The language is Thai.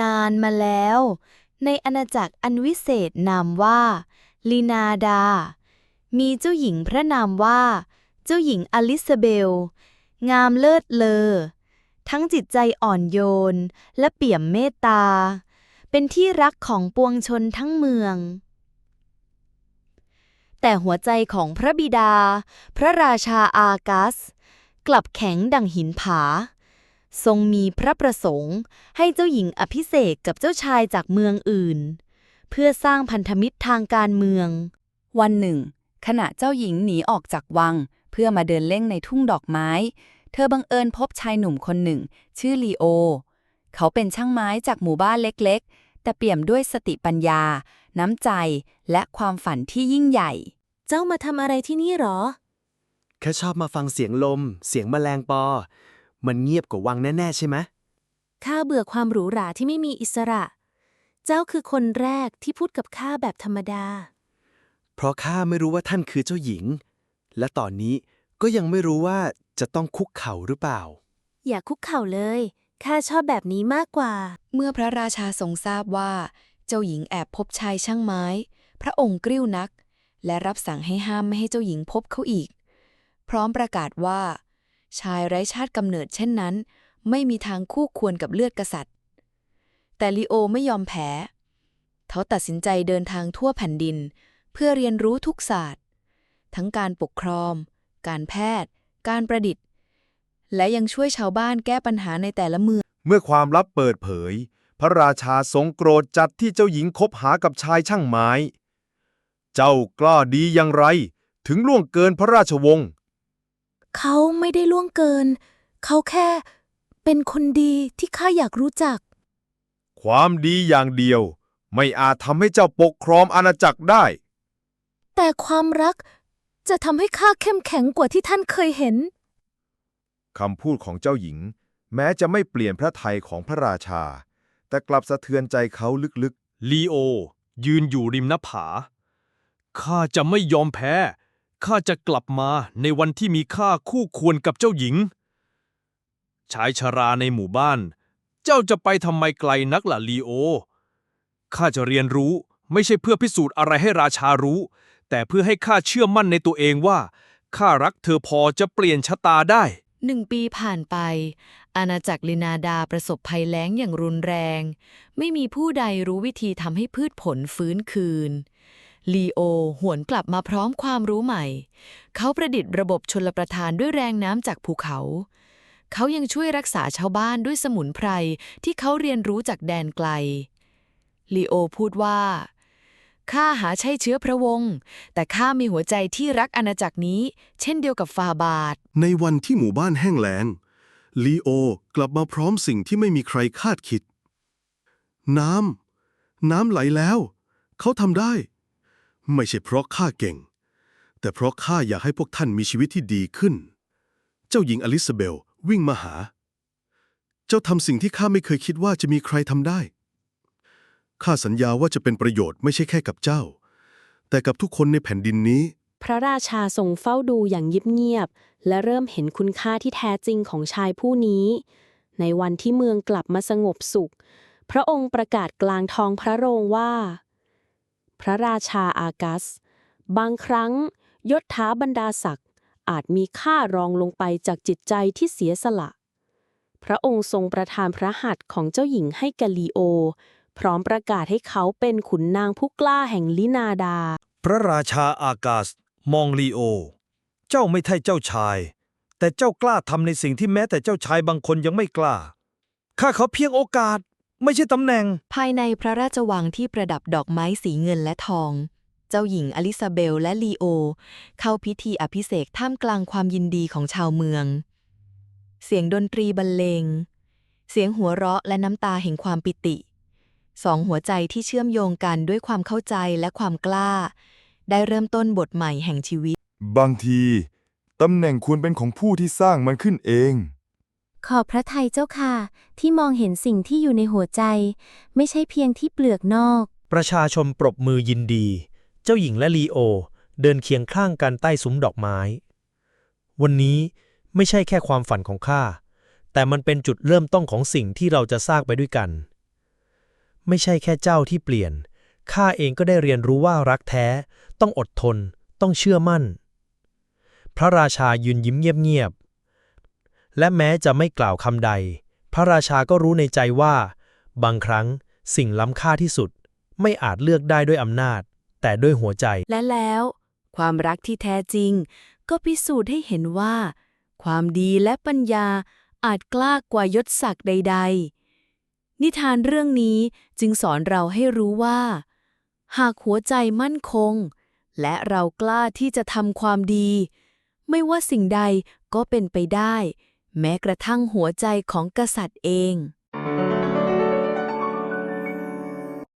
นานมาแล้ว ในอาณาจักรอันวิเศษนามว่า ลีนาดา มีเจ้าหญิงพระนามว่า เจ้าหญิงอลิซาเบล งามเลิศเลอ ทั้งจิตใจอ่อนโยน และเปี่ยมเมตตา เป็นที่รักของปวงชนทั้งเมือง แต่หัวใจของพระบิดา พระราชาอากัส กลับแข็งดังหินผา ทรงมีพระประสงค์ ให้เจ้าหญิงอภิเษกกับเจ้าชายจากเมืองอื่น เพื่อสร้างพันธมิตรทางการเมือง วันหนึ่ง ขณะเจ้าหญิงหนีออกจากวัง เพื่อมาเดินเล่นในทุ่งดอกไม้ เธอบังเอิญพบชายหนุ่มคนหนึ่ง ชื่อลีโอ เขาเป็นช่างไม้จากหมู่บ้านเล็กๆ แต่เปี่ยมด้วยสติปัญญา น้ำใจ และความฝันที่ยิ่งใหญ่ เจ้ามาทำอะไรที่นี่หรอ แค่ชอบมาฟังเสียงลม เสียงแมลงปอ มันเงียบกว่าวังแน่ๆใช่ไหมข้าเบื่อความหรูหราที่ไม่มีอิสระ เจ้าคือคนแรกที่พูดกับข้าแบบธรรมดา เพราะข้าไม่รู้ว่าท่านคือเจ้าหญิง และตอนนี้ก็ยังไม่รู้ว่าจะต้องคุกเข่าหรือเปล่า อย่าคุกเข่าเลย ข้าชอบแบบนี้มากกว่า เมื่อพระราชาทรงทราบว่า เจ้าหญิงแอบพบชายช่างไม้ พระองค์กริ้วนัก และรับสั่งให้ห้ามไม่ให้เจ้าหญิงพบเขาอีก พร้อมประกาศว่า ชายไร้ชาติกำเนิดเช่นนั้น ไม่มีทางคู่ควรกับเลือดกษัตริย์ แต่ลีโอไม่ยอมแพ้เขาตัดสินใจเดินทางทั่วแผ่นดิน เพื่อเรียนรู้ทุกศาสตร์ ทั้งการปกครอง การแพทย์ การประดิษฐ์ และยังช่วยชาวบ้านแก้ปัญหาในแต่ละเมือง เมื่อความลับเปิดเผย พระราชาทรงโกรธจัดที่เจ้าหญิงคบหากับชายช่างไม้ เจ้ากล้าดีอย่างไร ถึงล่วงเกินพระราชวงศ์ เขาไม่ได้ล่วงเกิน เขาแค่เป็นคนดีที่ข้าอยากรู้จัก ความดีอย่างเดียว ไม่อาจทำให้เจ้าปกครองอาณาจักรได้ แต่ความรักจะทำให้ข้าเข้มแข็งกว่าที่ท่านเคยเห็น คำพูดของเจ้าหญิง แม้จะไม่เปลี่ยนพระทัยของพระราชา แต่กลับสะเทือนใจเขาลึกลีโอ ยืนอยู่ริมหน้าผา ข้าจะไม่ยอมแพ้ ข้าจะกลับมาในวันที่มีค่าคู่ควรกับเจ้าหญิง ชายชราในหมู่บ้าน เจ้าจะไปทำไมไกลนักล่ะลีโอ ข้าจะเรียนรู้ไม่ใช่เพื่อพิสูจน์อะไรให้ราชารู้ แต่เพื่อให้ข้าเชื่อมั่นในตัวเองว่า ข้ารักเธอพอจะเปลี่ยนชะตาได้ หนึ่งปีผ่านไป อาณาจักรลินาดาประสบภัยแล้งอย่างรุนแรง ไม่มีผู้ใดรู้วิธีทำให้พืชผลฟื้นคืน ลีโอหวนกลับมาพร้อมความรู้ใหม่ เขาประดิษฐ์ระบบชลประทานด้วยแรงน้ำจากภูเขา เขายังช่วยรักษาชาวบ้านด้วยสมุนไพรที่เขาเรียนรู้จากแดนไกล ลีโอพูดว่า ข้าหาใช่เชื้อพระวงศ์แต่ข้ามีหัวใจที่รักอาณาจักรนี้ เช่นเดียวกับฟาบาท ในวันที่หมู่บ้านแห้งแล้ง ลีโอกลับมาพร้อมสิ่งที่ไม่มีใครคาดคิด น้ำ น้ำไหลแล้ว เขาทำได้ ไม่ใช่เพราะข้าเก่ง แต่เพราะข้าอยากให้พวกท่านมีชีวิตที่ดีขึ้น เจ้าหญิงอลิซาเบลวิ่งมาหา เจ้าทำสิ่งที่ข้าไม่เคยคิดว่าจะมีใครทำได้ ข้าสัญญาว่าจะเป็นประโยชน์ไม่ใช่แค่กับเจ้า แต่กับทุกคนในแผ่นดินนี้ พระราชาทรงเฝ้าดูอย่างเงียบๆและเริ่มเห็นคุณค่าที่แท้จริงของชายผู้นี้ ในวันที่เมืองกลับมาสงบสุข พระองค์ประกาศกลางท้องพระโรงว่า พระราชาอากัส บางครั้งยศถาบรรดาศักดิ์อาจมีค่ารองลงไปจากจิตใจที่เสียสละ พระองค์ทรงประทานพระหัตถ์ของเจ้าหญิงให้แกลีโอ พร้อมประกาศให้เขาเป็นขุนนางผู้กล้าแห่งลินาดา พระราชาอากาศมองลีโอ เจ้าไม่ใช่เจ้าชาย แต่เจ้ากล้าทำในสิ่งที่แม้แต่เจ้าชายบางคนยังไม่กล้า ข้าเขาเพียงโอกาส ไม่ใช่ตำแหน่ง ภายในพระราชวังที่ประดับดอกไม้สีเงินและทอง เจ้าหญิงอลิซาเบลและลีโอ เข้าพิธีอภิเษกท่ามกลางความยินดีของชาวเมือง เสียงดนตรีบรรเลง เสียงหัวเราะและน้ำตาแห่งความปิติ สองหัวใจที่เชื่อมโยงกันด้วยความเข้าใจและความกล้า ได้เริ่มต้นบทใหม่แห่งชีวิตๆบางที ตำแหน่งควรเป็นของผู้ที่สร้างมันขึ้นเอง ขอบพระทัยเจ้าค่ะ ที่มองเห็นสิ่งที่อยู่ในหัวใจ ไม่ใช่เพียงที่เปลือกนอก ประชาชนปรบมือยินดี เจ้าหญิงและลีโอ เดินเคียงข้างกันใต้ซุ้มดอกไม้ วันนี้ไม่ใช่แค่ความฝันของข้า แต่มันเป็นจุดเริ่มต้นของสิ่งที่เราจะสร้างไปด้วยกัน ไม่ใช่แค่เจ้าที่เปลี่ยน ข้าเองก็ได้เรียนรู้ว่ารักแท้ ต้องอดทน ต้องเชื่อมั่น พระราชายืนยิ้มเงียบๆ และแม้จะไม่กล่าวคำใด พระราชาก็รู้ในใจว่า บางครั้งสิ่งล้ำค่าที่สุด ไม่อาจเลือกได้ด้วยอำนาจ แต่ด้วยหัวใจ และแล้ว ความรักที่แท้จริง ก็พิสูจน์ให้เห็นว่า ความดีและปัญญาอาจกล้ากว่ายศศักดิ์ใด ๆ นิทานเรื่องนี้จึงสอนเราให้รู้ว่า หากหัวใจมั่นคง และเรากล้าที่จะทำความดี ไม่ว่าสิ่งใดก็เป็นไปได้ แม้กระทั่งหัวใจของกษัตริย์เอง